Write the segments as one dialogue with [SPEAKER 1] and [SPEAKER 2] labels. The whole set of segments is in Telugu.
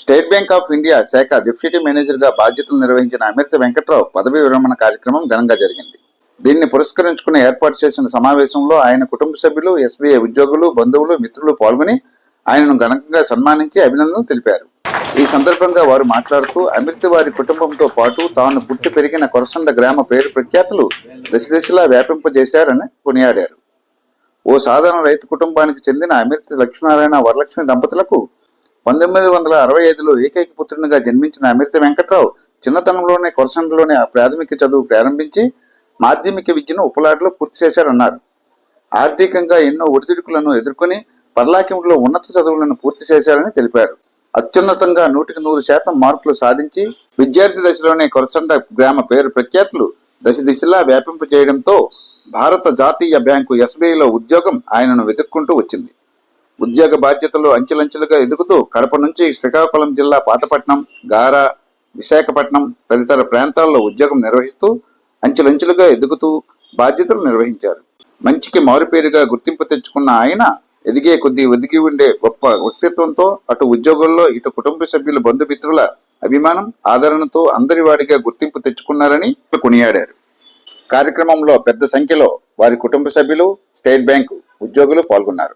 [SPEAKER 1] స్టేట్ బ్యాంక్ ఆఫ్ ఇండియా శాఖ డిప్యూటీ మేనేజర్గా బాధ్యతలు నిర్వహించిన అమృత వెంకట్రావు పదవీ విరమణ కార్యక్రమం ఘనంగా జరిగింది. దీన్ని పురస్కరించుకుని ఏర్పాటు చేసిన సమావేశంలో ఆయన కుటుంబ సభ్యులు ఎస్బీఐ ఉద్యోగులు బంధువులు మిత్రులు పాల్గొని ఆయనను ఘనంగా సన్మానించి అభినందనలు తెలిపారు. ఈ సందర్భంగా వారు మాట్లాడుతూ అమిర్తి వారి కుటుంబంతో పాటు తాను పుట్టి పెరిగిన కొరసండ గ్రామ పేరు ప్రఖ్యాతులు దశ దిశలా వ్యాపింపజేశారని కొనియాడారు. ఓ సాధారణ రైతు కుటుంబానికి చెందిన అమిర్తి లక్ష్మీనారాయణ వరలక్ష్మి దంపతులకు పంతొమ్మిది వందల అరవై ఐదులో ఏకైక పుత్రునిగా జన్మించిన అమిర్త వెంకట్రావు చిన్నతనంలోనే కొరసండలోనే ప్రాథమిక చదువు ప్రారంభించి మాధ్యమిక విద్యను ఉపలాటలో పూర్తి చేశారన్నారు. ఆర్థికంగా ఎన్నో ఒడిదుడుకులను ఎదుర్కొని పర్లాకింలో ఉన్నత చదువులను పూర్తి చేశారని తెలిపారు. అత్యున్నతంగా నూటికి నూరు శాతం మార్కులు సాధించి విద్యార్థి దశలోనే కొరసండ గ్రామ పేరు ప్రఖ్యాతులు దశ దిశలా వ్యాపింపజేయడంతో భారత జాతీయ బ్యాంకు ఎస్బీఐలో ఉద్యోగం ఆయనను వెతుక్కుంటూ వచ్చింది. ఉద్యోగ బాధ్యతలు అంచెలంచెలుగా ఎదుగుతూ కడప నుంచి శ్రీకాకుళం జిల్లా పాతపట్నం గారా విశాఖపట్నం తదితర ప్రాంతాల్లో ఉద్యోగం నిర్వహిస్తూ అంచెలంచెలుగా ఎదుగుతూ బాధ్యతలు నిర్వహించారు. మంచికి మారుపేరుగా గుర్తింపు తెచ్చుకున్న ఆయన ఎదిగే కొద్దీ ఒదిగి ఉండే గొప్ప వ్యక్తిత్వంతో అటు ఉద్యోగుల్లో ఇటు కుటుంబ సభ్యుల బంధుమిత్రుల అభిమానం ఆదరణతో అందరి వాడిగా గుర్తింపు తెచ్చుకున్నారని కొనియాడారు. కార్యక్రమంలో పెద్ద సంఖ్యలో వారి కుటుంబ సభ్యులు స్టేట్ బ్యాంకు ఉద్యోగులు పాల్గొన్నారు.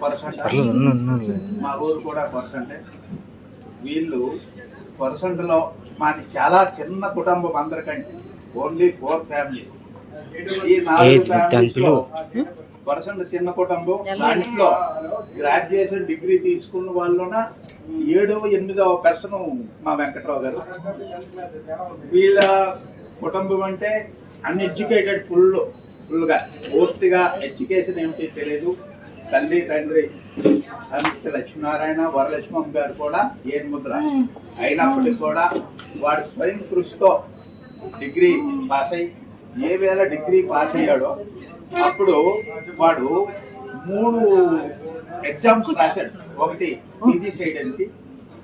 [SPEAKER 2] కొరసంట మా ఊరు కూడా కొరసంటే వీళ్ళు కొరసంటలో మాది చాలా చిన్న కుటుంబం అందరికంటే ఓన్లీ ఫోర్ ఫ్యామిలీస్ ఈ నాలుగు
[SPEAKER 3] ఏది?
[SPEAKER 2] ఫ్యామిలీస్లో
[SPEAKER 3] దాంట్లో?
[SPEAKER 2] కొరసంట చిన్న కుటుంబం దాంట్లో గ్రాడ్యుయేషన్ డిగ్రీ తీసుకున్న వాళ్ళున ఏడవ ఎనిమిదవ పర్సన్ మా వెంకట్రావు గారు. వీళ్ళ కుటుంబం అంటే అన్ఎడ్యుకేటెడ్ ఫుల్ ఫుల్గా పూర్తిగా ఎడ్యుకేషన్ ఏమిటి తెలియదు తల్లి తండ్రి అమిత లక్ష్మీనారాయణ వరలక్ష్మ గారు కూడా ఏన్ ముద్ర? అయినప్పటికీ కూడా వాడు స్వయం కృషితో డిగ్రీ పాస్ అయ్యి ఏ వేళ డిగ్రీ పాస్ అయ్యాడో అప్పుడు వాడు మూడు ఎగ్జామ్స్ రాశాడు. ఒకటి పీజీ చేయడానికి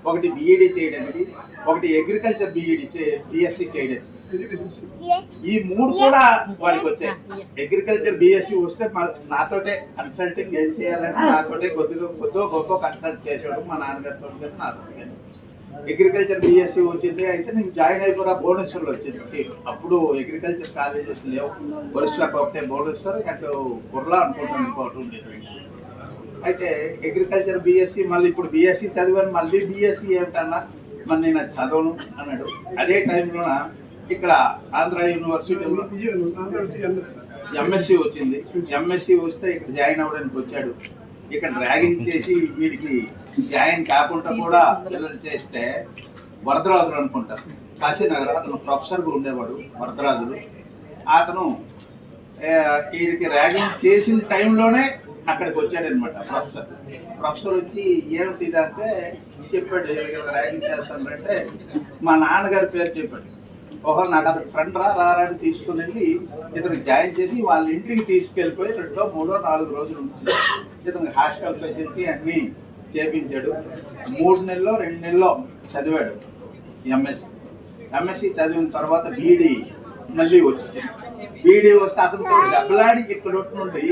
[SPEAKER 2] ఒకటి బీఈడి చేయడానికి ఒకటి అగ్రికల్చర్ బీఈడి బిఎస్సి చేయడానికి. ఈ మూడు కూడా వాడికి వచ్చాయి. అగ్రికల్చర్ బిఎస్సి వస్తే నాతోటే కన్సల్టింగ్ ఏం చేయాలంటే నాతోటే కొద్దిగా కొద్దిగా గొప్ప కన్సల్ట్ చేసాడు మా నాన్నగారితో కానీ నాతో. అగ్రికల్చర్ బిఎస్సి వచ్చింది అయితే నేను జాయిన్ అయిపోరా భువనేశ్వర్లో వచ్చింది. అప్పుడు అగ్రికల్చర్ కాలేజెస్ లేవు. వరుసలకు ఒకటే భువనేశ్వర్ అటు కుర్లా అనుకుంటాను ఇంకోటి ఉండేది. అయితే అగ్రికల్చర్ బిఎస్సి మళ్ళీ ఇప్పుడు బిఎస్సి చదివాను మళ్ళీ బిఎస్సి ఏమిటన్నా? మరి నేను చదవను అన్నాడు. అదే టైంలోన ఇక్కడ ఆంధ్ర యూనివర్సిటీలో ఎంఎస్సి వచ్చింది. ఎంఎస్సి వస్తే ఇక్కడ జాయిన్ అవ్వడానికి వచ్చాడు. ఇక్కడ ర్యాగింగ్ చేసి వీడికి జాయిన్ కాకుండా కూడా పిల్లలు చేస్తే వరదరాజులు అనుకుంటారు. కాశీనగర్ అతను ప్రొఫెసర్గా ఉండేవాడు వరదరాజులు అతను వీడికి ర్యాగింగ్ చేసిన టైంలోనే అక్కడికి వచ్చాడు అనమాట ప్రొఫెసర్. ప్రొఫెసర్ వచ్చి ఏమిటి ఇదంటే చెప్పాడు ర్యాగింగ్ చేస్తానంటే మా నాన్నగారి పేరు చెప్పాడు. ఓహో నాకు అతను ఫ్రెండ్ రా రారా అని తీసుకుని వెళ్ళి ఇతను జాయిన్ చేసి వాళ్ళ ఇంటికి తీసుకెళ్ళిపోయి రెండో మూడో నాలుగు రోజులు ఉంచి ఇతనికి హాస్టల్ ఫెసిలిటీ అన్నీ చేపించాడు. మూడు నెలల్లో రెండు నెలల్లో చదివాడు ఎంఎస్సి. ఎంఎస్సి చదివిన తర్వాత బీఈడి మళ్ళీ వచ్చింది బీడీ వస్తే అతనితో దెబ్బలాడి ఇక్కడ నుండి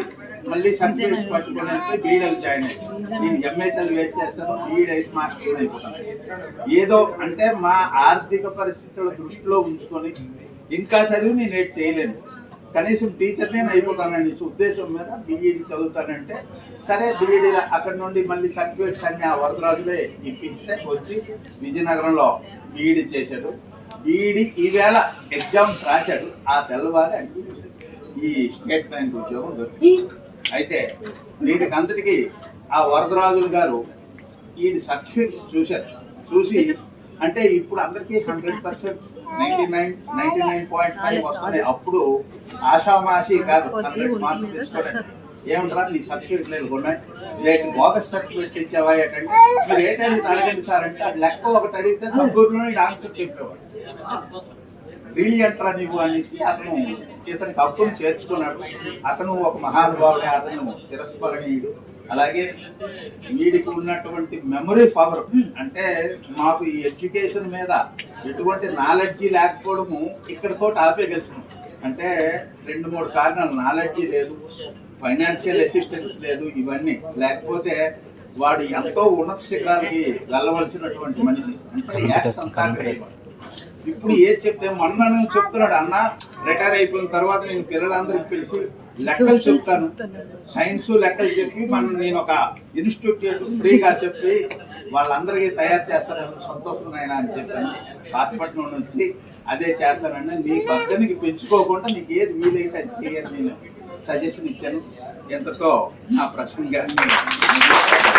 [SPEAKER 2] మళ్ళీ సర్టిఫికేట్ పట్టుకుని బీడీలు జాయిన్ అయ్యాను నేను ఎంఏ చదివి వెయిట్ చేస్తాను బీఈడి అయితే మాస్టర్ అయిపోతాను ఏదో అంటే మా ఆర్థిక పరిస్థితుల దృష్టిలో ఉంచుకొని ఇంకా చదివి నేను ఏం చేయలేను. కనీసం టీచర్ నేను అయిపోతానని ఉద్దేశం మీద బీఈడి చదువుతానంటే సరే బీఈడి అక్కడ నుండి మళ్ళీ సర్టిఫికేట్స్ అన్ని ఆ వరదరాజులే ఇప్పిస్తే వచ్చి విజయనగరంలో బీఈడి చేశాడు. వీడి ఈవేళ ఎగ్జామ్స్ రాశాడు. ఆ తెల్లవారి ఆయనకి ఈ స్టేట్ బ్యాంక్ ఉద్యోగం దొరికింది. అయితే దీనికి అంతటికి ఆ వరదరాజులు గారు ఈ సర్టిఫికెట్స్ చూశారు. చూసి అంటే ఇప్పుడు అందరికీ hundred percent ninety nine ninety nine point five వస్తుంది. అప్పుడు ఆషామాషి కాదు హండ్రెడ్ మార్క్స్ తెచ్చుకోవడానికి. ఏమంటారా? నీ సర్టిఫికెట్ లేదు ఉన్నాయి లేక బోగస్ సర్టిఫికెట్ ఇచ్చావా ఏంటంటే మీరు ఏంటంటే అడగండి సార్ అంటే అది లెక్క ఒకటి అడిగితే సంపూర్ణ ఆన్సర్ చెప్పేవాడు. రియలీ అంటారా నీవు అనేసి అతను ఇతనికి హక్కును చేర్చుకున్నాడు. అతను ఒక మహానుభావుడే అతను తిరస్మరణీయుడు. అలాగే వీడికి ఉన్నటువంటి మెమరీ పవర్ అంటే మాకు ఈ ఎడ్యుకేషన్ మీద ఎటువంటి నాలెడ్జి లేకపోవడము ఇక్కడతో ఆపేయగలిసినాం అంటే రెండు మూడు కారణాలు నాలెడ్జి లేదు. ఫైనాన్షియల్ అసిస్టెన్స్ లేదు ఇవన్నీ. లేకపోతే వాడు ఎంతో ఉన్నత శిఖరాలకి వెళ్ళవలసినటువంటి మనిషి. అంటే యాక్స్ అంతా ఇప్పుడు ఏది చెప్తే మొన్న నేను చెప్తున్నాడు అన్న రిటైర్ అయిపోయిన తర్వాత నేను పిల్లలందరికి పిలిచి లెక్కలు చెప్తాను. సైన్స్ లెక్కలు చెప్పి మనం నేను ఒక ఇన్స్టిట్యూట్ ఫ్రీగా చెప్పి వాళ్ళందరికీ తయారు చేస్తానని సంతోషం నాయన అని చెప్పాను. హాస్పిటల్ నుంచి అదే చేస్తానండి నీ బద్దనికి పెంచుకోకుండా నీకు ఏది వీలైతే అది చేయని నేను. సజెషన్ ఇచ్చాను. ఎంతతో నా ప్రశ్న గారిని